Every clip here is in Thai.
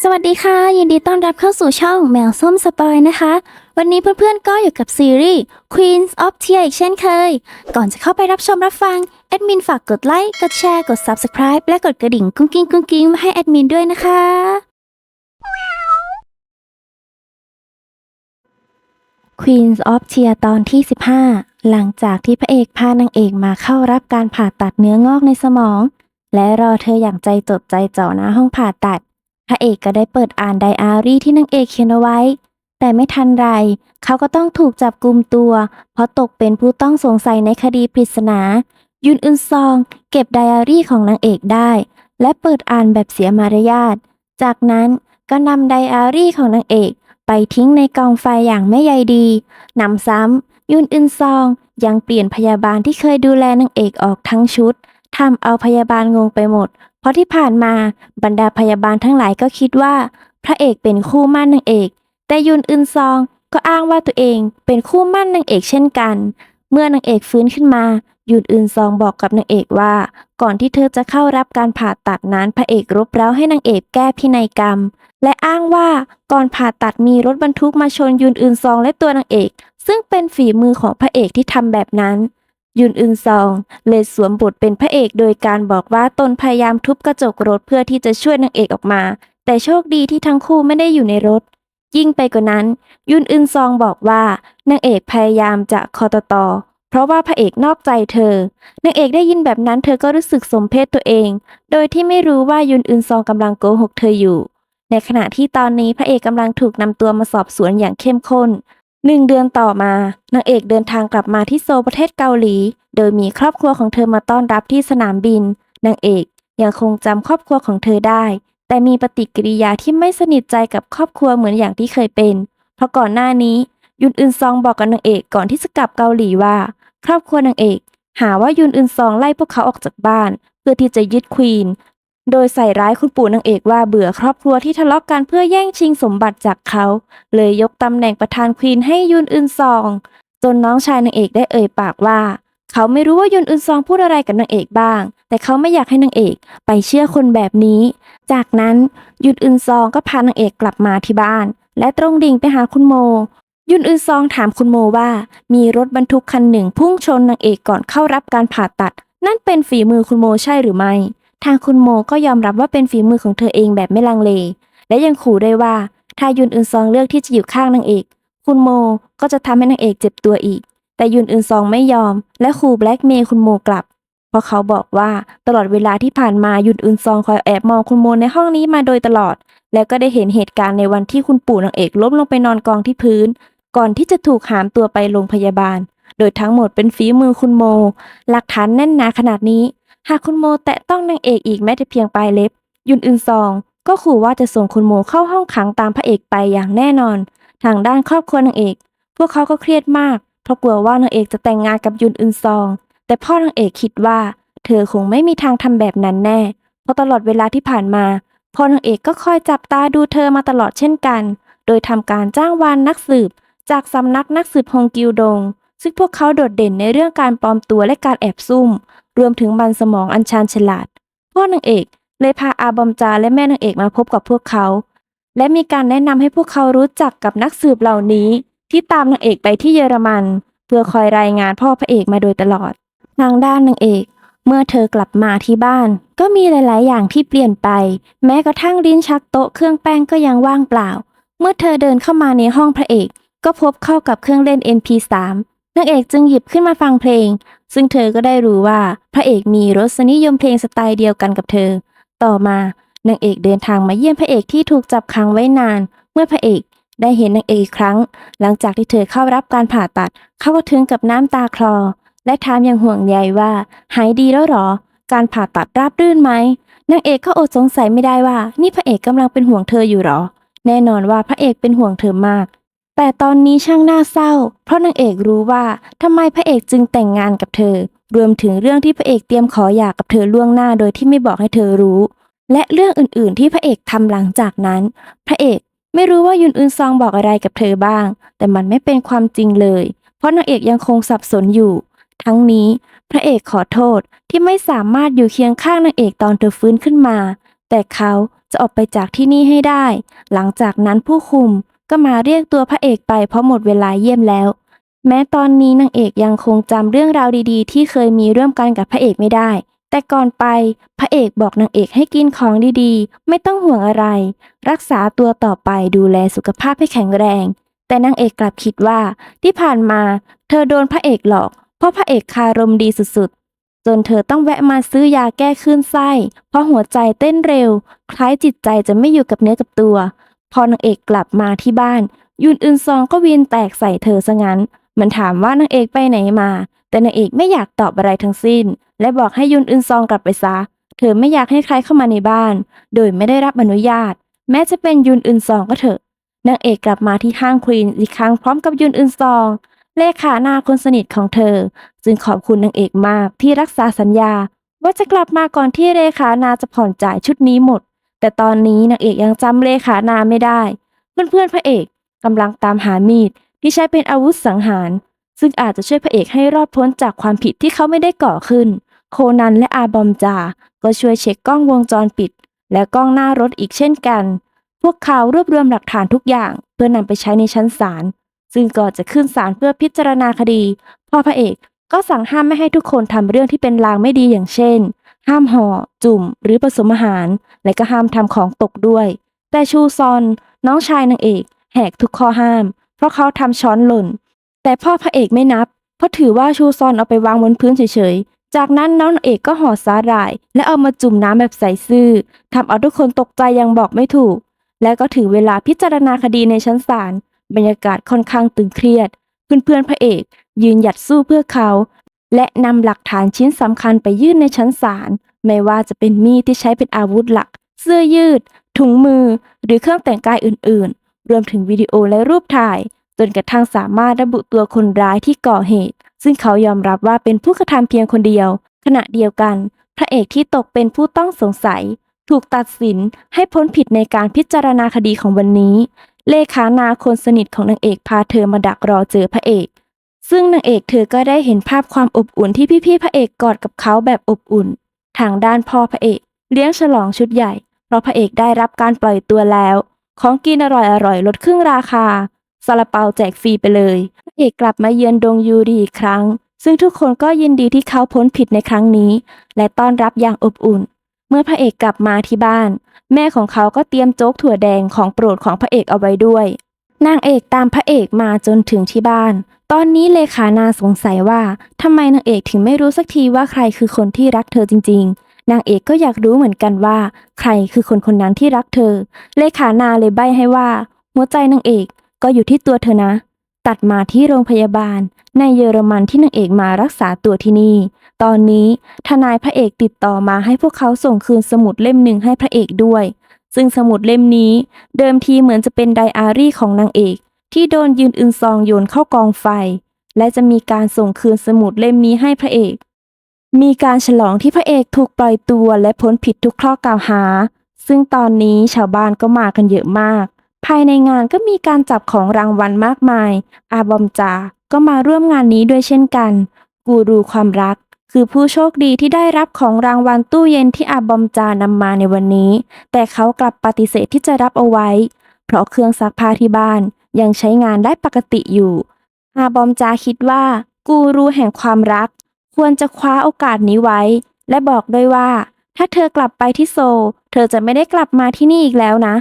สวัสดีค่ะ ยินดีต้อนรับเข้าสู่ช่องแมวส้มสปอยนะคะ วันนี้เพื่อนๆก็อยู่กับซีรีส์ Queens of Tear อีกเช่นเคย ก่อนจะเข้าไปรับชมรับฟัง แอดมินฝากกดไลค์กดแชร์กด Subscribe และกดกระดิ่งกุ้งกิ้งกุ้งกิ้งมาให้แอดมินด้วยนะคะ Queens of Tear ตอนที่ 15 หลังจากที่พระเอกพานางเอกมาเข้ารับการผ่าตัดเนื้องอกในสมอง และรอเธออย่างใจจดใจจ่อหน้าห้องผ่าตัด ระเอกก็ได้เปิดอ่านไดอารี่ที่นางเอกเขียนเอาไว้ แต่ไม่ทันไร เขาก็ต้องถูกจับกลุมตัว เพราะตกเป็นผู้ต้องสงสัยในคดีปริศนา ยุนอึนซอง เก็บไดอารี่ของนางเอกได้ และเปิดอ่านแบบเสียมารยาท จากนั้นก็นำไดอารี่ของนางเอก ไปทิ้งในกองไฟอย่างไม่ใยดีนำซ้ำยุนอึนซองยังเปลี่ยนพยาบาลที่เคยดูแลนางเอกออกทั้งชุดทำเอาพยาบาลงงไปหมด เพราะที่ผ่านมาบรรดาพยาบาลทั้งหลายก็คิดว่า พระเอกเป็นคู่มั่นนางเอก แต่ยุนอึนซองก็อ้างว่าตัวเองเป็นคู่มั่นนางเอกเช่นกัน เมื่อนางเอกฟื้นขึ้นมายุนอึนซองบอกกับนางเอกว่า ก่อนที่เธอจะเข้ารับการผ่าตัดนั้นพระเอกรบเร้าให้นางเอกแก้พินัยกรรม และอ้างว่าก่อนผ่าตัดมีรถบรรทุกมาชนยุนอึนซองและตัวนางเอก ซึ่งเป็นฝีมือของพระเอกที่ทำแบบนั้น ยุนอึนซองเลยสวมบทเป็นพระเอกโดยการบอกว่าตนพยายามทุบกระจกรถเพื่อที่จะช่วยนางเอกออกมา แต่โชคดีที่ทั้งคู่ไม่ได้อยู่ในรถ ยิ่งไปกว่านั้น ยุนอึนซองบอกว่านางเอกพยายามจะคอตตอเพราะว่าพระเอกนอกใจเธอนางเอกได้ยินแบบนั้นเธอก็รู้สึกสมเพศตัวเอง โดยที่ไม่รู้ว่ายุนอึนซองกำลังโกหกเธออยู่ ในขณะที่ตอนนี้พระเอกกำลังถูกนำตัวมาสอบสวนอย่างเข้มข้น หนึ่งเดือนต่อมานางเอกเดินทางกลับมาที่โซลประเทศเกาหลี โดยมีครอบครัวของเธอมาต้อนรับที่สนามบิน นางเอกยังคงจำครอบครัวของเธอได้ แต่มีปฏิกิริยาที่ไม่สนิทใจกับครอบครัวเหมือนอย่างที่เคยเป็น เพราะก่อนหน้านี้ ยุนอึนซองบอกกับนางเอกก่อนที่จะกลับเกาหลีว่า ครอบครัวนางเอก หาว่ายุนอึนซองไล่พวกเขาออกจากบ้าน เพื่อที่จะยึดควีน โดยใส่ร้ายคุณปู่นางเอกว่าเบื่อครอบครัวที่ทะเลาะกันเพื่อแย่งชิงสมบัติจากเขา เลยยกตำแหน่งประธานควีนให้ยุนอึนซอง จนน้องชายนางเอกได้เอ่ยปากว่า เขาไม่รู้ว่ายุนอึนซองพูดอะไรกับนางเอกบ้าง แต่เขาไม่อยากให้นางเอกไปเชื่อคนแบบนี้ จากนั้นยุนอึนซองก็พานางเอกกลับมาที่บ้าน และตรงดิ่งไปหาคุณโม ยุนอึนซองถามคุณโมว่า มีรถบรรทุกคันหนึ่งพุ่งชนนางเอกก่อนเข้ารับการผ่าตัด นั่นเป็นฝีมือคุณโมใช่หรือไม่ ทางคุณโมก็ยอมรับว่าเป็นฝีมือของเธอเองแบบไม่ลังเล และยังขู่ด้วยว่าถ้ายุนอึนซองเลือกที่จะอยู่ข้างนางเอก คุณโมก็จะทำให้นางเอกเจ็บตัวอีก แต่ยุนอึนซองไม่ยอม และขู่แบล็กเมย์คุณโมกลับ เพราะเขาบอกว่าตลอดเวลาที่ผ่านมายุนอึนซองคอยแอบมองคุณโมในห้องนี้มาโดยตลอด และก็ได้เห็นเหตุการณ์ในวันที่คุณปู่นางเอกล้มลงไปนอนกองที่พื้น ก่อนที่จะถูกหามตัวไปโรงพยาบาล โดยทั้งหมดเป็นฝีมือคุณโม หลักฐานแน่นหนาขนาดนี้ หากคุณโมแตะต้องนางเอกอีกแม้แต่เพียงปลายเล็บ ยุนอึนซอง ก็ขู่ว่าจะส่งคุณโมเข้าห้องขังตามพระเอกไปอย่างแน่นอน ทางด้านครอบครัวนางเอก พวกเขาก็เครียดมาก เพราะกลัวว่านางเอกจะแต่งงานกับยุนอึนซอง แต่พ่อนางเอกคิดว่า เธอคงไม่มีทางทำแบบนั้นแน่ เพราะตลอดเวลาที่ผ่านมาพ่อนางเอกก็คอยจับตาดูเธอมาตลอดเช่นกัน โดยทำการจ้างวานนักสืบ จากสำนักนักสืบฮงกิวดง ซึ่งพวกเขาโดดเด่นในเรื่องการปลอมตัวและการแอบซุ่ม รวมถึงมันสมองอันชาญฉลาด พ่อนางเอกเลยพาอาบอมจาและแม่นางเอกมาพบกับพวกเขา และมีการแนะนำให้พวกเขารู้จักกับนักสืบเหล่านี้ ที่ตามนางเอกไปที่เยอรมัน เพื่อคอยรายงานพ่อพระเอกมาโดยตลอดทางด้านนางเอกเมื่อเธอกลับมาที่บ้าน ก็มีหลาย ๆ อย่างที่เปลี่ยนไป แม้กระทั่งลิ้นชักโต๊ะเครื่องแป้งก็ยังว่างเปล่า เมื่อเธอเดินเข้ามาในห้องพระเอก ก็พบเข้ากับเครื่องเล่น MP3 นางเอกจึงหยิบขึ้นมาฟังเพลง ซึ่งเธอก็ได้รู้ว่าพระเอกมีรสนิยมเพลงสไตล์เดียวกันกับเธอ ต่อมานางเอกเดินทางมาเยี่ยมพระเอกที่ถูกจับขังไว้นาน เมื่อพระเอกได้เห็นนางเอกอีกครั้ง หลังจากที่เธอเข้ารับการผ่าตัด เขาก็ถึงกับน้ำตาคลอ และถามอย่างห่วงใยว่า หายดีแล้วหรอ การผ่าตัดราบรื่นไหมนางเอกก็อดสงสัยไม่ได้ว่า นี่พระเอกกำลังเป็นห่วงเธออยู่หรอ แน่นอนว่าพระเอกเป็นห่วงเธอมาก แต่ตอนนี้ช่างน่าเศร้า เพราะนางเอกรู้ว่าทำไมพระเอกจึงแต่งงานกับเธอ รวมถึงเรื่องที่พระเอกเตรียมขอหย่ากับเธอล่วงหน้าโดยที่ไม่บอกให้เธอรู้ และเรื่องอื่นๆ ที่พระเอกทำหลังจากนั้น พระเอกไม่รู้ว่ายุนอึนซองบอกอะไรกับเธอบ้าง แต่มันไม่เป็นความจริงเลย เพราะนางเอกยังคงสับสนอยู่ ทั้งนี้ พระเอกขอโทษที่ไม่สามารถอยู่เคียงข้างนางเอกตอนเธอฟื้นขึ้นมา แต่เขาจะออกไปจากที่นี่ให้ได้ หลังจากนั้นผู้คุม ก็มาเรียกตัวพระเอกไปเพราะหมดเวลาเยี่ยมแล้ว แม้ตอนนี้นางเอกยังคงจำเรื่องราวดีๆ ที่เคยมีร่วมกันกับพระเอกไม่ได้ แต่ก่อนไป พระเอกบอกนางเอกให้กินของดีๆ ไม่ต้องห่วงอะไร รักษาตัวต่อไปดูแลสุขภาพให้แข็งแรง แต่นางเอกกลับคิดว่า ที่ผ่านมา เธอโดนพระเอกหลอก เพราะพระเอกคารมดีสุดๆจนเธอต้องแวะมาซื้อยาแก้คลื่นไส้ เพราะหัวใจเต้นเร็ว คล้ายจิตใจจะไม่อยู่กับเนื้อกับตัว พอนางเอกกลับมาที่บ้าน ยุนอึนซองก็วีนแตกใส่เธอซะงั้น มันถามว่านางเอกไปไหนมา แต่นางเอกไม่อยากตอบอะไรทั้งสิ้น และบอกให้ยุนอึนซองกลับไปซะ เธอไม่อยากให้ใครเข้ามาในบ้าน โดยไม่ได้รับอนุญาต แม้จะเป็นยุนอึนซองก็เถอะนางเอกกลับมาที่ห้างควีนอีกครั้งพร้อมกับยุนอึนซอง เลขาหน้าคนสนิทของเธอ จึงขอบคุณนางเอกมากที่รักษาสัญญา ว่าจะกลับมาก่อนที่เลขานาจะผ่อนจ่ายชุดนี้หมด แต่ตอนนี้นางเอกยังจำเลขานาไม่ได้ เพื่อนๆพระเอกกำลังตามหามีดที่ใช้เป็นอาวุธสังหาร ซึ่งอาจจะช่วยพระเอกให้รอดพ้นจากความผิดที่เขาไม่ได้ก่อขึ้น โคนันและอาบอมจา ก็ช่วยเช็คกล้องวงจรปิด และกล้องหน้ารถอีกเช่นกัน พวกเขารวบรวมหลักฐานทุกอย่าง เพื่อนำไปใช้ในชั้นศาลซึ่งก่อนจะขึ้นศาลเพื่อพิจารณาคดีพ่อพระเอกก็สั่งห้ามไม่ให้ทุกคนทำเรื่องที่เป็นลางไม่ดีอย่างเช่น ห้ามห่อ จุ่ม หรือผสมอาหาร และก็ห้ามทำของตกด้วย แต่ชูซอนน้องชายนางเอกแหกทุกข้อห้าม เพราะเขาทำช้อนหล่น แต่พ่อพระเอกไม่นับ เพราะถือว่าชูซอนเอาไปวางบนพื้นเฉยๆ จากนั้นน้องนางเอกก็ห่อสาหร่าย และเอามาจุ่มน้ำแบบใส่ซื่อทำเอาทุกคนตกใจยังบอกไม่ถูก และก็ถึงเวลาพิจารณาคดีในชั้นศาลบรรยากาศค่อนข้างตึงเครียดเพื่อนๆพระเอก ยืนหยัดสู้เพื่อเขา และนำหลักฐานชิ้นสำคัญไปยื่นในชั้นศาลไม่ว่าจะเป็นมีดที่ใช้เป็นอาวุธหลัก เสื้อยืด ถุงมือ หรือเครื่องแต่งกายอื่น ๆ รวมถึงวิดีโอและรูปถ่าย จนกระทั่งสามารถระบุตัวคนร้ายที่ก่อเหตุ ซึ่งเขายอมรับว่าเป็นผู้กระทำเพียงคนเดียว ขณะเดียวกัน พระเอกที่ตกเป็นผู้ต้องสงสัย ถูกตัดสินให้พ้นผิดในการพิจารณาคดีของวันนี้ เลขานาคนสนิทของนางเอกพาเธอมาดักรอเจอพระเอก ซึ่งนางเอกเธอก็ได้เห็นภาพความอบอุ่นที่พี่ๆพระเอกกอดกับเขาแบบอบอุ่น ทางด้านพ่อพระเอก เลี้ยงฉลองชุดใหญ่ เพราะพระเอกได้รับการปล่อยตัวแล้ว ของกินอร่อยๆลดครึ่งราคาซาลาเปาแจกฟรีไปเลยพระเอกกลับมาเยือนดงยูรีอีกครั้ง ซึ่งทุกคนก็ยินดีที่เขาพ้นผิดในครั้งนี้ และต้อนรับอย่างอบอุ่น เมื่อพระเอกกลับมาที่บ้าน แม่ของเขาก็เตรียมโจ๊กถั่วแดงของโปรดของพระเอกเอาไว้ด้วยนางเอกตามพระเอกมาจนถึงที่บ้าน ตอนนี้เลขานาสงสัยว่าทำไมนางเอกถึงไม่รู้สักทีว่าใครคือคนที่รักเธอจริง ๆ นางเอกก็อยากรู้เหมือนกันว่า ใครคือคนคนนั้นที่รักเธอ เลขานาเลยใบ้ให้ว่า หัวใจนางเอกก็อยู่ที่ตัวเธอนะ ตัดมาที่โรงพยาบาล ในเยอรมันที่นางเอกมารักษาตัวที่นี่ ตอนนี้ทนายพระเอกติดต่อมาให้พวกเขาส่งคืนสมุดเล่มหนึ่งให้พระเอกด้วย ซึ่งสมุดเล่มนี้ เดิมทีเหมือนจะเป็นไดอารี่ของนางเอก ที่โดนยืนอึนซองโยนเข้ากองไฟ และจะมีการส่งคืนสมุดเล่มนี้ให้พระเอก มีการฉลองที่พระเอกถูกปล่อยตัวและพ้นผิดทุกข้อกล่าวหา ซึ่งตอนนี้ชาวบ้านก็มากันเยอะมาก ภายในงานก็มีการจับของรางวัลมากมาย อาบอมจาก็มาร่วมงานนี้ด้วยเช่นกัน กูรูความรักคือผู้โชคดีที่ได้รับของรางวัลตู้เย็นที่อาบอมจานำมาในวันนี้ แต่เขากลับปฏิเสธที่จะรับเอาไว้ เพราะเครื่องซักผ้าที่บ้าน ยังใช้งานได้ปกติอยู่อาบอมจาคิดว่ากูรูแห่งความรัก ควรจะคว้าโอกาสนี้ไว้ และบอกด้วยว่า ถ้าเธอกลับไปที่โซ เธอจะไม่ได้กลับมาที่นี่อีกแล้วนะ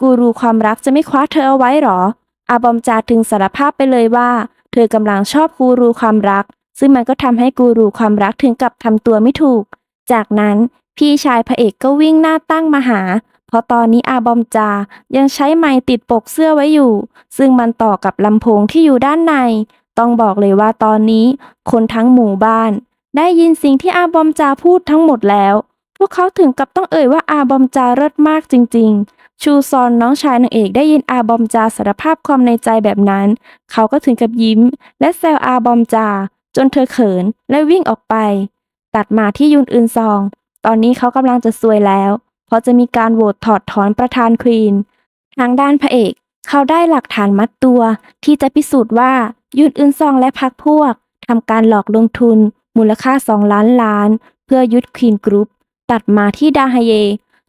กูรูความรักจะไม่คว้าเธอเอาไว้หรอ อาบอมจาถึงสารภาพไปเลยว่า เธอกำลังชอบกูรูความรัก ซึ่งมันก็ทำให้กูรูความรักถึงกับทำตัวไม่ถูก จากนั้นพี่ชายพระเอกก็วิ่งหน้าตั้งมาหา เพราะตอนนี้อาบอมจายังใช้ไม้ติดปกเสื้อไว้อยู่ ซึ่งมันต่อกับลำโพงที่อยู่ด้านใน ต้องบอกเลยว่าตอนนี้ คนทั้งหมู่บ้าน ได้ยินสิ่งที่อาบอมจาพูดทั้งหมดแล้ว พวกเขาถึงกับต้องเอ่ยว่าอาบอมจาเลิศมากจริง ๆ ชูซอนน้องชายนางเอกได้ยินอาบอมจาสารภาพความในใจแบบนั้น เขาก็ถึงกับยิ้ม และแซวอาบอมจา จนเธอเขินและวิ่งออกไป ตัดมาที่ยุนอึนซอง ตอนนี้เขากำลังจะซวยแล้ว เพราะจะมีการโหวตถอดถอนประธานควีน ทางด้านพระเอก เขาได้หลักฐานมัดตัว ที่จะพิสูจน์ว่ายุนอึนซองและพักพวกทำการหลอกลงทุน มูลค่า 2 ล้านล้าน เพื่อยึดควีนกรุ๊ป ตัดมาที่ดาฮเย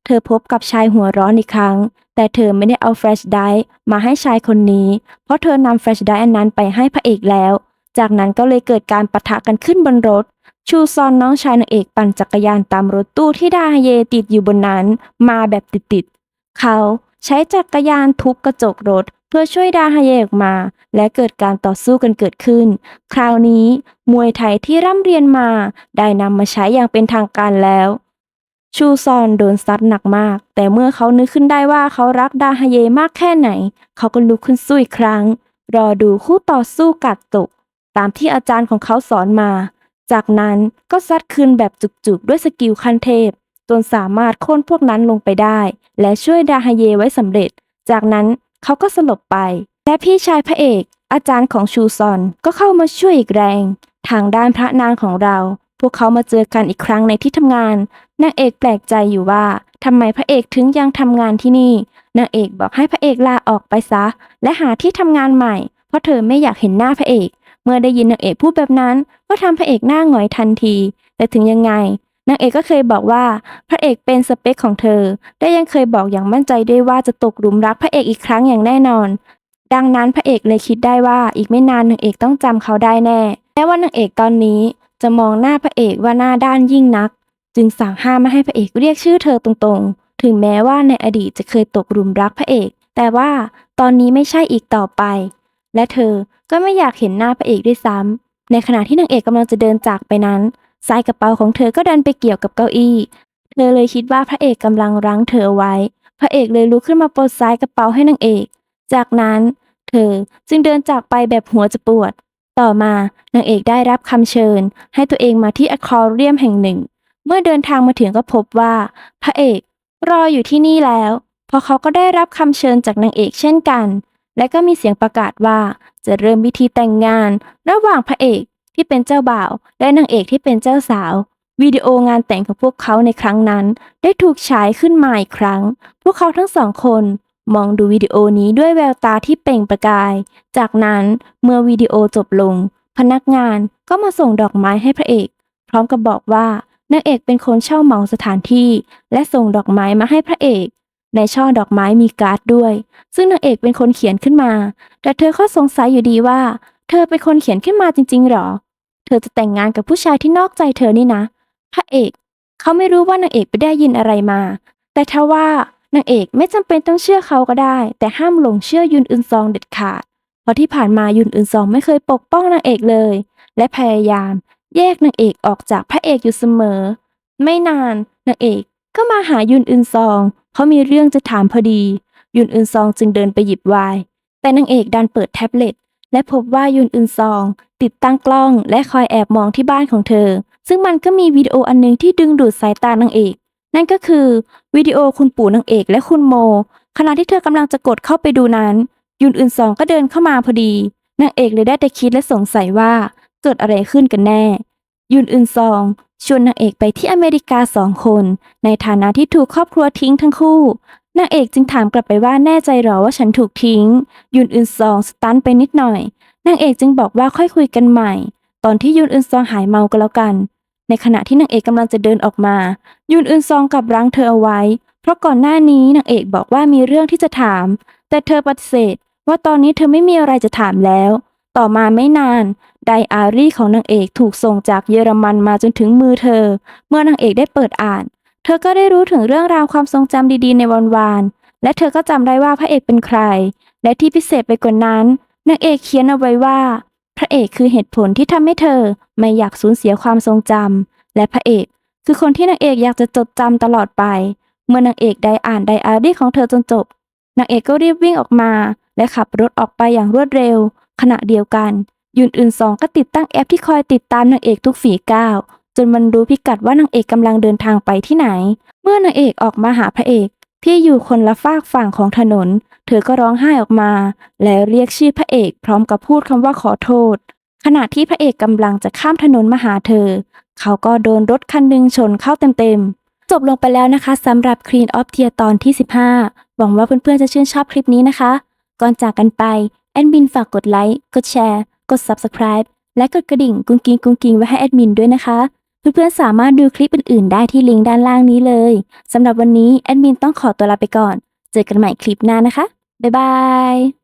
เธเธอพบกับชายหัวร้อนอีกครั้ง แต่เธอไม่ได้เอาแฟลชไดร์มาให้ชายคนนี้ เพราะเธอนำแฟลชไดร์อันนั้นไปให้พระเอกแล้ว จากนั้นก็เลยเกิดการปะทะกันขึ้นบนรถ ชูซอนน้องชายนางเอกปั่นจักรยานตามรถตู้ที่ดาฮเยติดอยู่บนนั้น มาแบบติดๆ เขาใช้จักรยานทุบกระจกรถเพื่อช่วยดาฮเยออกมา และเกิดการต่อสู้กันเกิดขึ้น คราวนี้มวยไทยที่ร่ำเรียนมาได้นำมาใช้อย่างเป็นทางการแล้ว ชูซอนโดนซัดหนักมาก แต่เมื่อเขานึกขึ้นได้ว่าเขารักดาฮเยมากแค่ไหน เขาก็ลุกขึ้นสู้อีกครั้ง รอดูคู่ต่อสู้กัดตก ตามที่อาจารย์ของเขาสอนมา จากนั้นก็ซัดคืนแบบจุกๆ ด้วยสกิลขั้นเทพ จนสามารถโค่นพวกนั้นลงไปได้ และช่วยดาฮเยไว้สำเร็จ จากนั้นเขาก็สลบไป และพี่ชายพระเอก อาจารย์ของชูซอนก็เข้ามาช่วยอีกแรง ทางด้านพระนางของเรา พวกเขามาเจอกันอีกครั้งในที่ทำงานนางเอกแปลกใจอยู่ว่าทำไมพระเอกถึงยังทำงานที่นี่นางเอกบอกให้พระเอกลาออกไปซะ และหาที่ทำงานใหม่ เพราะเธอไม่อยากเห็นหน้าพระเอก เมื่อได้ยินนางเอกพูดแบบนั้น ก็ทำพระเอกหน้าหงอยทันที แต่ถึงยังไงนางเอกก็เคยบอกว่าพระเอกเป็นสเปคของเธอได้ยังเคยบอกอย่างมั่นใจด้วยว่าจะตกหลุมรักพระเอกอีกครั้งอย่างแน่นอน ดังนั้นพระเอกเลยคิดได้ว่าอีกไม่นานนางเอกต้องจำเขาได้แน่แม้ว่านางเอกตอนนี้จะมองหน้าพระเอกว่าหน้าด้านยิ่งนัก จึงสั่งห้ามไม่ให้พระเอกเรียกชื่อเธอตรงๆ ถึงแม้ว่าในอดีตจะเคยตกหลุมรักพระเอก แต่ว่าตอนนี้ไม่ใช่อีกต่อไป และเธอก็ไม่อยากเห็นหน้าพระเอกด้วยซ้ำในขณะที่นางเอกกำลังจะเดินจากไปนั้นสายกระเป๋าของเธอก็ดันไปเกี่ยวกับเก้าอี้ เธอเลยคิดว่าพระเอกกำลังรั้งเธอไว้ พระเอกเลยลุกขึ้นมาปลดสายกระเป๋าให้นางเอก จากนั้นเธอจึงเดินจากไปแบบหัวจะปวด ต่อมานางเอกได้รับคำเชิญ ให้ตัวเองมาที่อควาเรียมแห่งหนึ่ง เมื่อเดินทางมาถึงก็พบว่า พระเอกรออยู่ที่นี่แล้ว เพราะเขาก็ได้รับคำเชิญจากนางเอกเช่นกัน และก็มีเสียงประกาศว่าจะเริ่มพิธีแต่งงาน ระหว่างพระเอกที่เป็นเจ้าบ่าว และนางเอกที่เป็นเจ้าสาววิดีโองานแต่งของพวกเขาในครั้งนั้น ได้ถูกฉายขึ้นมาอีกครั้ง พวกเขาทั้งสองคนมองดูวิดีโอนี้ด้วยแววตาที่เปล่งประกาย จากนั้นเมื่อวิดีโอจบลง พนักงานก็มาส่งดอกไม้ให้พระเอก พร้อมกับบอกว่านางเอกเป็นคนเช่าเหมาสถานที่ และส่งดอกไม้มาให้พระเอก ในช่อดอกไม้มีการ์ดด้วย ซึ่งนางเอกเป็นคนเขียนขึ้นมา แต่เธอก็สงสัยอยู่ดีว่า เธอเป็นคนเขียนขึ้นมาจริง ๆหรอ เธอจะแต่งงานกับผู้ชายที่นอกใจเธอนี่นะ พระเอก เขาไม่รู้ว่านางเอกไปได้ยินอะไรมา แต่ถ้าว่านางเอกไม่จำเป็นต้องเชื่อเขาก็ได้ แต่ห้ามหลงเชื่อยุนอึนซองเด็ดขาด เพราะที่ผ่านมายุนอึนซองไม่เคยปกป้องนางเอกเลย และพยายามแยกนางเอกออกจากพระเอกอยู่เสมอ ไม่นานนางเอกก็มาหายุนอึนซอง เพรามีเรื่องจะถามพอดี ยุนอึนซองจึงเดินไปหยิบไวน์แต่นางเอกดันเปิดแท็บเล็ต และพบว่ายุนอึนซอง ติดตั้งกล้องและคอยแอบมองที่บ้านของเธอ ซึ่งมันก็มีวิดีโออันหนึงที่ดึงดูดสายตานางเอก นั่นก็คือวิดีโอคุณปู่นางเอกและคุณโม ขณะที่เธอกำลังจะกดเข้าไปดูนั้น ยุนอึนซองก็เดินเข้ามาพอดีนางเอกเลยได้แต่คิดและสงสัยว่าเกิดอะไรขึ้นกันแน่ ยุนอึนซอง ชวนนางเอกไปที่อเมริกาสองคน ในฐานะที่ถูกครอบครัวทิ้งทั้งคู่นางเอกจึงถามกลับไปว่าแน่ใจหรอว่าฉันถูกทิ้ง ยุนอึนซองสตันไปนิดหน่อยนางเอกจึงบอกว่าค่อยคุยกันใหม่ ตอนที่ยุนอึนซองหายเมาก็แล้วกัน ในขณะที่นางเอกกำลังจะเดินออกมา ยุนอึนซองกับรั้งเธอเอาไว้ เพราะก่อนหน้านี้นางเอกบอกว่ามีเรื่องที่จะถาม แต่เธอปฏิเสธ ว่าตอนนี้เธอไม่มีอะไรจะถามแล้ว ต่อมาไม่นาน ไดอารี่ของนางเอกถูกส่งจากเยอรมันมาจนถึงมือเธอ เมื่อนางเอกได้เปิดอ่าน เธอก็ได้รู้ถึงเรื่องราวความทรงจำดีๆ ในวันวาน และเธอก็จำได้ว่าพระเอกเป็นใคร และที่พิเศษไปกว่านั้นนางเอกเขียนเอาไว้ว่า พระเอกคือเหตุผลที่ทำให้เธอไม่อยากสูญเสียความทรงจำและพระเอกคือคนที่นางเอกอยากจะจดจำตลอดไป เมื่อนางเอกได้อ่านไดอารี่ของเธอจนจบนางเอกก็รีบวิ่งออกมา และขับรถออกไปอย่างรวดเร็ว ขณะเดียวกันยุนอึนซองก็ติดตั้งแอปที่คอยติดตามนางเอกทุกฝีก้าวจนมันรู้พิกัดว่านางเอกกำลังเดินทางไปที่ไหน เมื่อนางเอกออกมาหาพระเอกที่อยู่คนละฝากฝั่งของถนน เธอก็ร้องไห้ออกมา และเรียกชื่อพระเอกพร้อมกับพูดคำว่าขอโทษ ขณะที่พระเอกกำลังจะข้ามถนนมาหาเธอ เขาก็โดนรถคันหนึ่งชนเข้าเต็มๆ จบลงไปแล้วนะคะสำหรับ Clean of Tear ตอนที่ 15 หวังว่าเพื่อนๆจะชื่นชอบคลิปนี้นะคะ ก่อนจากกันไปแอดมินฝากกดไลค์ กดแชร์ กด Subscribe และกดกระดิ่งกุ้งกิ้งกุ้งกิ้งไว้ให้แอดมินด้วยนะคะ เพื่อนๆสามารถดูคลิปอื่นๆ ได้ที่ลิงก์ด้านล่างนี้เลยสำหรับวันนี้แอดมินต้องขอตัวลาไปก่อน เจอกันใหม่คลิปหน้านะคะ บ๊ายบาย